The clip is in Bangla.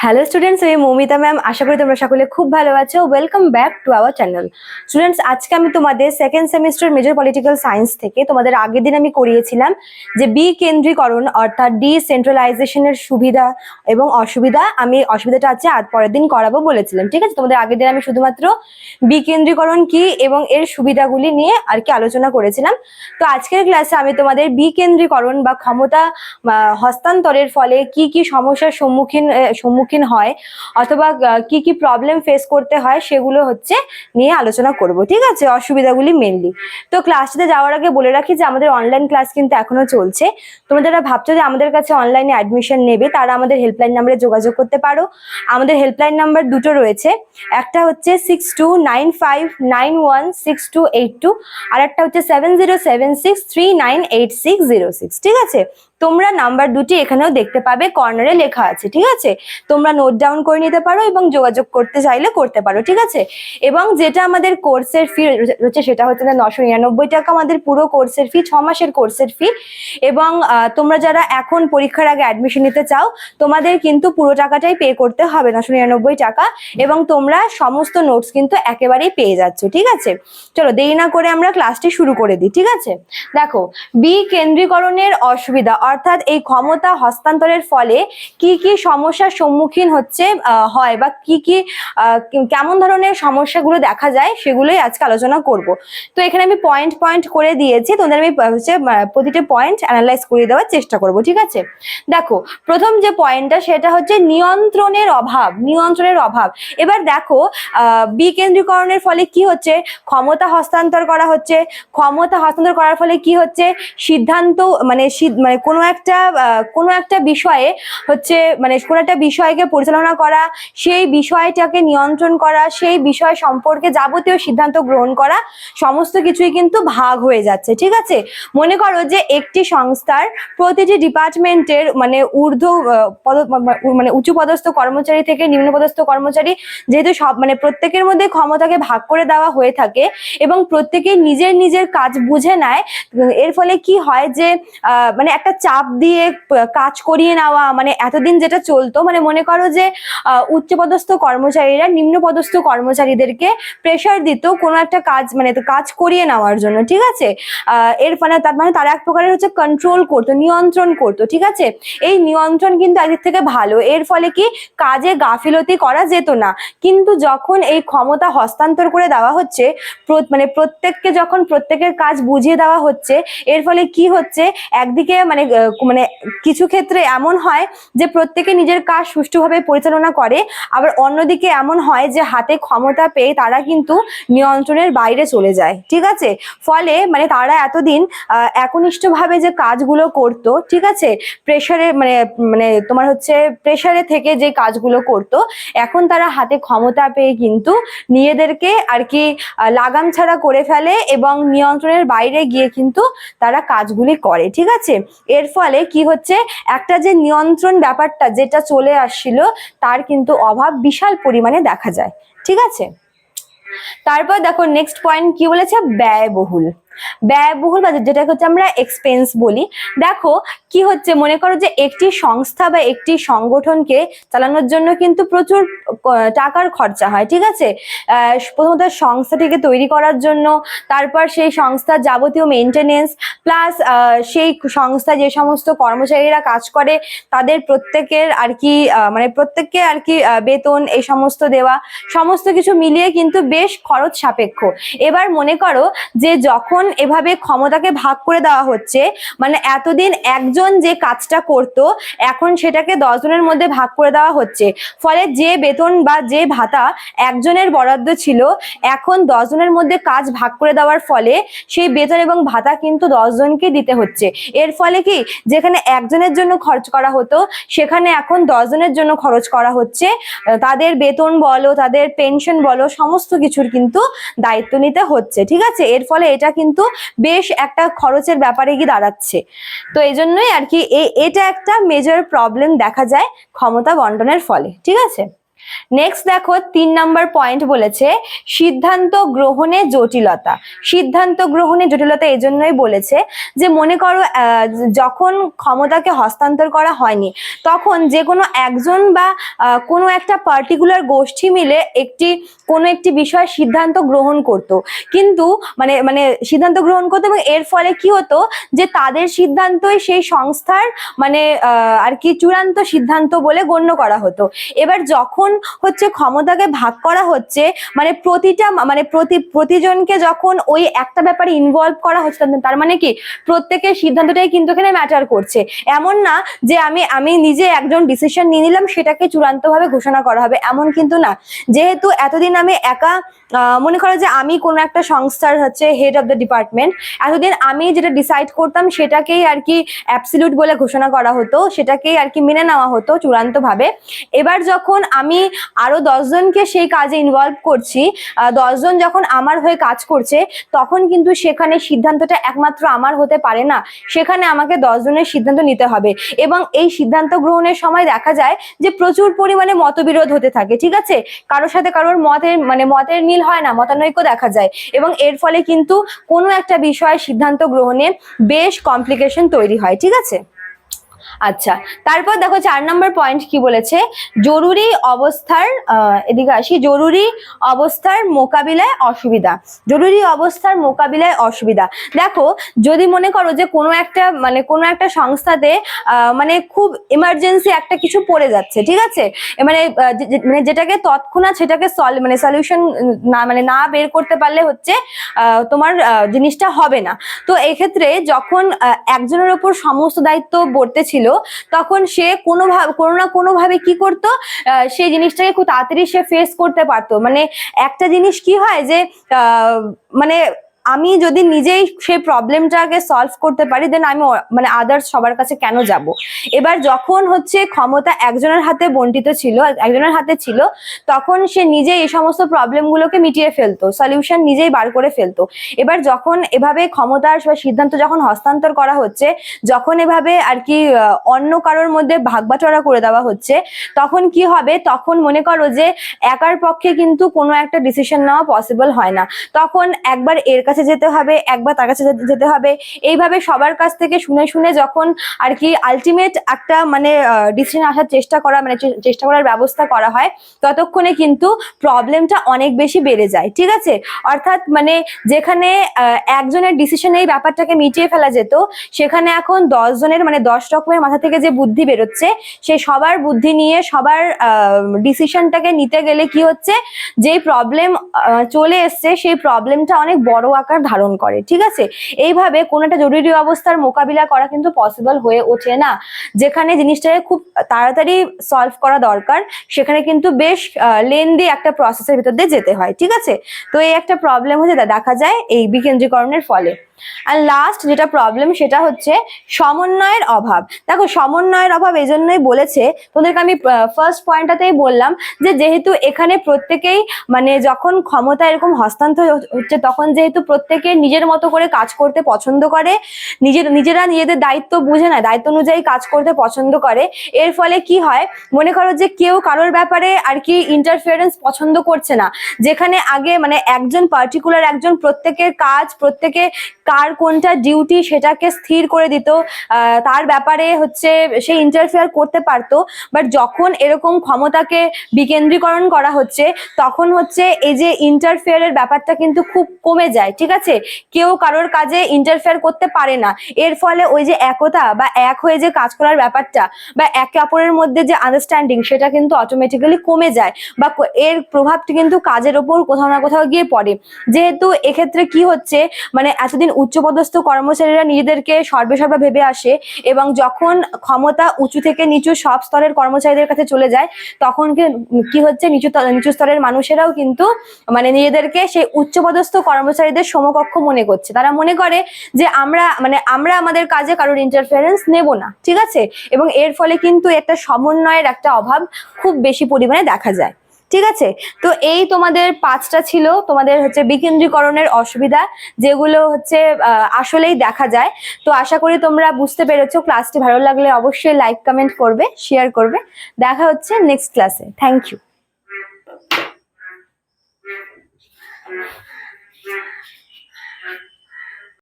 হ্যালো স্টুডেন্টস আমি মৌমিতা ম্যাম আশা করি তোমরা সকলে খুব ভালো আছো। Welcome back to our channel students আজকে আমি তোমাদের second semester major political science থেকে তোমাদের আগের দিন আমি করিয়েছিলাম যে বি কেন্দ্রীকরণ অর্থাৎ ডিসেন্ট্রালাইজেশনের সুবিধা এবং অসুবিধা। আমি অসুবিধাটা আছে আর পরের দিন করাবো বলেছিলাম। ঠিক আছে? তোমাদের আগের দিন আমি শুধুমাত্র বিকেন্দ্রীকরণ কি এবং এর সুবিধাগুলি নিয়ে আর কি আলোচনা করেছিলাম। তো আজকের ক্লাসে আমি তোমাদের বিকেন্দ্রীকরণ বা ক্ষমতা হস্তান্তরের ফলে কি কি সমস্যার সম্মুখীন আহ, সম্মুখীন হয়, অথবা কি কি প্রবলেম ফেস করতে হয় সেগুলো হচ্ছে নিয়ে আলোচনা করব, ঠিক আছে? অসুবিধাগুলি মেনলি তো ক্লাসটিতে যাওয়ার আগে বলে রাখি যে আমাদের অনলাইন ক্লাস কিন্তু এখনও চলছে। তোমরা যারা ভাবছ যে আমাদের কাছে অনলাইনে অ্যাডমিশন নেবে, তারা আমাদের হেল্পলাইন নাম্বারে যোগাযোগ করতে পারো। আমাদের হেল্পলাইন নাম্বার দুটো রয়েছে। একটা হচ্ছে six two nine five nine one six two eight two আর একটা হচ্ছে seven zero seven six three nine eight six zero six ঠিক আছে? তোমরা নাম্বার দুটি এখানেও দেখতে পাবে, কর্নারে লেখা আছে, ঠিক আছে? তোমরা নোট ডাউন করে নিতে পারো এবং যোগাযোগ করতে চাইলে করতে পারো, ঠিক আছে? এবং যেটা আমাদের কোর্সের ফি রয়েছে সেটা হচ্ছে যে নশো নিরানব্বই টাকা আমাদের পুরো কোর্সের ফি ছ মাসের কোর্সের ফি এবং তোমরা যারা এখন পরীক্ষার আগে অ্যাডমিশন নিতে চাও, তোমাদের কিন্তু পুরো টাকাটাই পে করতে হবে, নশো নিরানব্বই টাকা। এবং তোমরা সমস্ত নোটস কিন্তু একেবারেই পেয়ে যাচ্ছ, ঠিক আছে? চলো, দেরি না করে আমরা ক্লাসটি শুরু করে দিই, ঠিক আছে? দেখো বি কেন্দ্রীকরণের অসুবিধা অর্থাৎ এই ক্ষমতা হস্তান্তরের ফলে কি কি সমস্যার সম্মুখীন হচ্ছে হয় বা কি কি কেমন ধরনের সমস্যাগুলো দেখা যায় সেগুলোই আজকে আলোচনা করব। তো এখানে আমি পয়েন্ট পয়েন্ট করে দিয়েছি, তোমাদের আমি হচ্ছে প্রতিটা পয়েন্ট অ্যানালাইজ করে দেওয়ার চেষ্টা করব, ঠিক আছে? দেখো, প্রথম যে পয়েন্টটা সেটা হচ্ছে নিয়ন্ত্রণের অভাব নিয়ন্ত্রণের অভাব। এবার দেখো বিকেন্দ্রীকরণের ফলে কি হচ্ছে? ক্ষমতা হস্তান্তর করা হচ্ছে। ক্ষমতা হস্তান্তর করার ফলে কি হচ্ছে? সিদ্ধান্ত মানে মানে কোনো একটা কোনো একটা বিষয়ে হচ্ছে মানে কোনো একটা বিষয়কে পরিচালনা করা, সেই বিষয়টাকে নিয়ন্ত্রণ করা, সেই বিষয় সম্পর্কে যাবতীয় সিদ্ধান্ত গ্রহণ করা, সমস্ত কিছুই কিন্তু ভাগ হয়ে যাচ্ছে, ঠিক আছে? মনে করো যে একটি সংস্থার প্রতিটি ডিপার্টমেন্টের মানে ঊর্ধ্ব পদ মানে উঁচু পদস্থ কর্মচারী থেকে নিম্ন পদস্থ কর্মচারী যেহেতু সব মানে প্রত্যেকের মধ্যে ক্ষমতাকে ভাগ করে দেওয়া হয়ে থাকে এবং প্রত্যেকে নিজের নিজের কাজ বুঝে নেয়, এর ফলে কি হয় যে মানে একটা চাপ দিয়ে কাজ করিয়ে নেওয়া মানে এতদিন যেটা চলতো মানে মনে করো যে উচ্চপদস্থ কর্মচারীরা নিম্ন পদস্থ কর্মচারীদেরকে প্রেশার দিত কোনো একটা কাজ মানে কাজ করিয়ে নেওয়ার জন্য, ঠিক আছে? এর ফলে তার মানে তারা এক প্রকারের হচ্ছে কন্ট্রোল করতো, নিয়ন্ত্রণ করতো, ঠিক আছে? এই নিয়ন্ত্রণ কিন্তু একদিক থেকে ভালো, এর ফলে কি কাজে গাফিলতি করা যেত না। কিন্তু যখন এই ক্ষমতা হস্তান্তর করে দেওয়া হচ্ছে মানে প্রত্যেককে যখন প্রত্যেকের কাজ বুঝিয়ে দেওয়া হচ্ছে, এর ফলে কি হচ্ছে, একদিকে মানে মানে কিছু ক্ষেত্রে এমন হয় যে প্রত্যেকে নিজের কাজ সুষ্ঠুভাবে পরিচালনা করে, আবার অন্যদিকে এমন হয় যে হাতে ক্ষমতা পেয়ে তারা কিন্তু নিয়ন্ত্রণের বাইরে চলে যায়। ঠিক আছে? ফলে মানে তারা এতদিন একনিষ্ঠভাবে যে কাজগুলো করতো, ঠিক আছে? প্রেশারে মানে মানে তোমার হচ্ছে প্রেশারে থেকে যে কাজগুলো করতো, এখন তারা হাতে ক্ষমতা পেয়ে কিন্তু নিজেদেরকে আর কি লাগাম ছাড়া করে ফেলে এবং নিয়ন্ত্রণের বাইরে গিয়ে কিন্তু তারা কাজগুলি করে। ঠিক আছে? এর ফলে কি হচ্ছে? একটা যে নিয়ন্ত্রণ ব্যাপারটা যেটা চলে আসছিল, তার কিন্তু অভাব বিশাল পরিমাণে দেখা যায়। ঠিক আছে? তারপর দেখো নেক্সট পয়েন্ট কি বলেছে? ব্যয়বহুল। ব্যয়বহুল বা যেটাকে হচ্ছে আমরা এক্সপেন্স বলি। দেখো, কি হচ্ছে মনে করো যে একটি সংস্থা বা একটি সংগঠনকে চালানোর জন্য কিন্তু প্রচুর টাকার খরচা হয়, ঠিক আছে? প্রথমত সংস্থাটিকে তৈরি করার জন্য, তারপর সেই সংস্থার যাবতীয় মেনটেনেন্স প্লাস সেই সংস্থা যে সমস্ত কর্মচারীরা কাজ করে, তাদের প্রত্যেকের আর কি মানে প্রত্যেককে আর কি বেতন, এই সমস্ত দেওয়া, সমস্ত কিছু মিলিয়ে কিন্তু বেশ খরচ সাপেক্ষ। এবার মনে করো যে যখন এভাবে ক্ষমতাকে ভাগ করে দেওয়া হচ্ছে মানে এতদিন একজন যে কাজটা করত, এখন সেটাকে দশজনের মধ্যে ভাগ করে দেওয়া হচ্ছে। ফলে যে বেতন বা যে ভাতা একজনের বরাদ্দ ছিল, এখন দশজনের মধ্যে কাজ ভাগ করে দেওয়ার ফলে সেই বেতন এবং ভাতা কিন্তু দশজনকে দিতে হচ্ছে। এর ফলে কি, যেখানে একজনের জন্য খরচ করা হতো, সেখানে এখন দশজনের জন্য খরচ করা হচ্ছে। তাদের বেতন বলো, তাদের পেনশন বলো, সমস্ত কিছুর কিন্তু দায়িত্ব নিতে হচ্ছে, ঠিক আছে? এর ফলে এটা কিন্তু বেশ একটা খরচের ব্যাপারে গিয়ে দাঁড়াচ্ছে। তো এই জন্যই আর কি এটা একটা মেজর প্রবলেম দেখা যায় ক্ষমতা বন্টনের ফলে, ঠিক আছে? নেক্সট দেখো, তিন নাম্বার পয়েন্ট বলেছে, সিদ্ধান্ত গ্রহণে জটিলতা। সিদ্ধান্ত গ্রহণে জটিলতা এজন্যই বলেছে যে, মনে করো যখন ক্ষমতাকে হস্তান্তর করা হয়নি, তখন যে কোনো একজন বা কোনো একটা পার্টিকুলার গোষ্ঠী মিলে একটি, কোনো একটি বিষয়ে সিদ্ধান্ত গ্রহণ করত। কিন্তু মানে মানে সিদ্ধান্ত গ্রহণ করতো এবং এর ফলে কি হতো যে, তাদের সিদ্ধান্তই সেই সংস্থার মানে আর কি চূড়ান্ত সিদ্ধান্ত বলে গণ্য করা হতো। এবার যখন হচ্ছে ক্ষমতাকে ভাগ করা হচ্ছে মানে প্রতিটা মানে প্রতি, প্রতিজনকে যখন ওই একটা ব্যাপারে ইনভলভ করা হচ্ছে, তার- তার মানে কি? প্রত্যেকের সিদ্ধান্তটাই কিন্তু এখানে ম্যাটার করছে। এমন না যে আমি আমি নিজে একজন ডিসিশন নিয়ে নিলাম, সেটাকে চূড়ান্তভাবে ঘোষণা করা হবে, এমন কিন্তু না। যেহেতু এতদিন আমি একা মনে করো যে আমি কোনো একটা সংস্থার হচ্ছে হেড অফ দ্য ডিপার্টমেন্ট এতদিন আমি যেটা ডিসাইড করতাম, সেটাকেই আর কি অ্যাবসলিউট বলে ঘোষণা করা হতো, সেটাকেই আর কি মেনে নেওয়া হতো চূড়ান্তভাবে। এবার যখন আমি আরও দশজনকে সেই কাজে ইনভলভ করছি। দশজন যখন আমার হয়ে কাজ করছে, তখন কিন্তু সেখানে সিদ্ধান্তটা একমাত্র আমার হতে পারে না। সেখানে আমাকে দশজনের সিদ্ধান্ত নিতে হবে। এবং এই সিদ্ধান্ত গ্রহণের সময় দেখা যায় যে প্রচুর পরিমাণে মতবিরোধ হতে থাকে, ঠিক আছে? কারোর সাথে কারোর মতের মানে মতের মিল হয় না, মতানৈক্য দেখা যায়। এবং এর ফলে কিন্তু কোনো একটা বিষয়ে সিদ্ধান্ত গ্রহণে বেশ কমপ্লিকেশন তৈরি হয়, ঠিক আছে? আচ্ছা তারপর দেখো চার নম্বর পয়েন্ট কি বলেছে? জরুরি অবস্থার এদিকে আসি, জরুরি অবস্থার মোকাবিলায় অসুবিধা। জরুরি অবস্থার মোকাবিলায় অসুবিধা। দেখো, যদি মনে করো যে কোনো একটা মানে কোনো একটা সংস্থাতে মানে খুব ইমার্জেন্সি একটা কিছু পড়ে যাচ্ছে, ঠিক আছে? মানে মানে যেটাকে তৎক্ষণাৎ সেটাকে সল মানে সলিউশন না মানে না বের করতে পারলে হচ্ছে তোমার জিনিসটা হবে না। তো এক্ষেত্রে যখন একজনের ওপর সমস্ত দায়িত্ব বর্তে ছিল তখন সে কোনো ভাবে কোনো না কোনো ভাবে কি করতো সেই জিনিসটাকে খুব তাড়াতাড়ি সে ফেস করতে পারতো। মানে একটা জিনিস কি হয় যে মানে আমি যদি নিজেই সেই প্রবলেমটাকে সলভ করতে পারি দেন আমি মানে আদার্স সবার কাছে কেন যাব? এবার যখন হচ্ছে ক্ষমতা একজনের হাতে বন্টিত ছিল, একজনের হাতে ছিল, তখন সে নিজে এই সমস্ত প্রবলেমগুলোকে মিটিয়ে ফেলতো সলিউশন নিজেই বার করে ফেলতো। এবার যখন এভাবে ক্ষমতার বা সিদ্ধান্ত যখন হস্তান্তর করা হচ্ছে, যখন এভাবে আর কি অন্য কারোর মধ্যে ভাগবাটোয়ারা করে দেওয়া হচ্ছে, তখন কি হবে? তখন মনে করো যে একার পক্ষে কিন্তু কোনো একটা ডিসিশন নেওয়া পসিবল হয় না। তখন একবার এর কাছে যেতে হবে, একবার তার কাছে যেতে- হবে। এইভাবে সবার কাছ থেকে শুনে শুনে যখন আর কি আলটিমেট একটা মানে ডিসিশন আসার চেষ্টা করা মানে চেষ্টা করার ব্যবস্থা করা হয়, ততক্ষণে কিন্তু প্রবলেমটা অনেক বেশি বেড়ে যায়, ঠিক আছে? অর্থাৎ মানে যেখানে একজনের ডিসিশনে এই ব্যাপারটাকে মিটিয়ে ফেলা যেত, সেখানে এখন দশ জনের মানে দশ রকমের মাথা থেকে যে বুদ্ধি বেরোচ্ছে, সে সবার বুদ্ধি নিয়ে সবার ডিসিশনটাকে নিতে গেলে কি হচ্ছে? যেই প্রবলেম চলে এসছে, সেই প্রবলেমটা অনেক বড় আকার ধারণ করে, ঠিক আছে? এইভাবে কোনো একটা জরুরি অবস্থার মোকাবিলা করা কিন্তু পসিবল হয়ে ওঠে না। যেখানে জিনিসটাকে খুব তাড়াতাড়ি সলভ করা দরকার, সেখানে কিন্তু বেশ লেন্দি একটা প্রসেসের ভিতর দিয়ে যেতে হয়, ঠিক আছে? তো এই একটা প্রবলেম হচ্ছে, দেখা যায় এই বিকেন্দ্রীকরণের ফলে। আর লাস্ট যেটা প্রবলেম সেটা হচ্ছে সমন্বয়ের অভাব। দেখো, সমন্বয়ের অভাব এই জন্যই বলেছে তোদেরকে আমি ফার্স্ট পয়েন্টটাতেই বললাম যে যেহেতু এখানে প্রত্যেকেই মানে যখন ক্ষমতা এরকম হস্তান্তর হচ্ছে তখন যেহেতু প্রত্যেকে নিজের মতো করে কাজ করতে পছন্দ করে, নিজের, নিজেরা নিজেদের দায়িত্ব বুঝে না, দায়িত্ব অনুযায়ী কাজ করতে পছন্দ করে, এর ফলে কি হয়, মনে করো যে কেউ কারোর ব্যাপারে আর কি ইন্টারফিয়ারেন্স পছন্দ করছে না। যেখানে আগে মানে একজন পার্টিকুলার একজন প্রত্যেকের কাজ, প্রত্যেকে কার কোনটা ডিউটি সেটাকে স্থির করে দিত তার ব্যাপারে হচ্ছে সে ইন্টারফেয়ার করতে পারতো বাট যখন এরকম ক্ষমতাকে বিকেন্দ্রীকরণ করা হচ্ছে, তখন হচ্ছে এই যে ইন্টারফেয়ারের ব্যাপারটা কিন্তু খুব কমে যায়, ঠিক আছে? কেউ কারোর কাজে ইন্টারফেয়ার করতে পারে না। এর ফলে ওই যে একতা বা এক হয়ে যে কাজ করার ব্যাপারটা বা একে অপরের মধ্যে যে আন্ডারস্ট্যান্ডিং সেটা কিন্তু অটোমেটিক্যালি কমে যায় বা এর প্রভাবটি কিন্তু কাজের ওপর কোথাও না কোথাও গিয়ে পড়ে। যেহেতু এক্ষেত্রে কি হচ্ছে মানে এতদিন উচ্চপদস্থ কর্মচারীরা নিজেদেরকে সর্বেসর্বা ভেবে আসে এবং যখন ক্ষমতা উঁচু থেকে নিচু সব স্তরের কর্মচারীদের কাছে চলে যায়, তখন কি- হচ্ছে? নিচু নিচু স্তরের মানুষেরাও কিন্তু মানে নিজেদেরকে সেই উচ্চপদস্থ কর্মচারীদের সমকক্ষ মনে করছে। তারা মনে করে যে আমরা মানে আমরা আমাদের কাজে কারোর ইন্টারফারেন্স নেব না, ঠিক আছে? এবং এর ফলে কিন্তু একটা সমন্বয়ের একটা অভাব খুব বেশি পরিমাণে দেখা যায়। ঠিক আছে? তো এই তোমাদের পাঁচটা ছিল তোমাদের হচ্ছে বিকেন্দ্রীকরণের অসুবিধা, যেগুলো হচ্ছে আসলেই দেখা যায়। তো আশা করি তোমরা বুঝতে পেরেছ ক্লাসটি ভালো লাগলে অবশ্যই লাইক কমেন্ট করবে শেয়ার করবে। দেখা হচ্ছে নেক্সট ক্লাসে থ্যাংক ইউ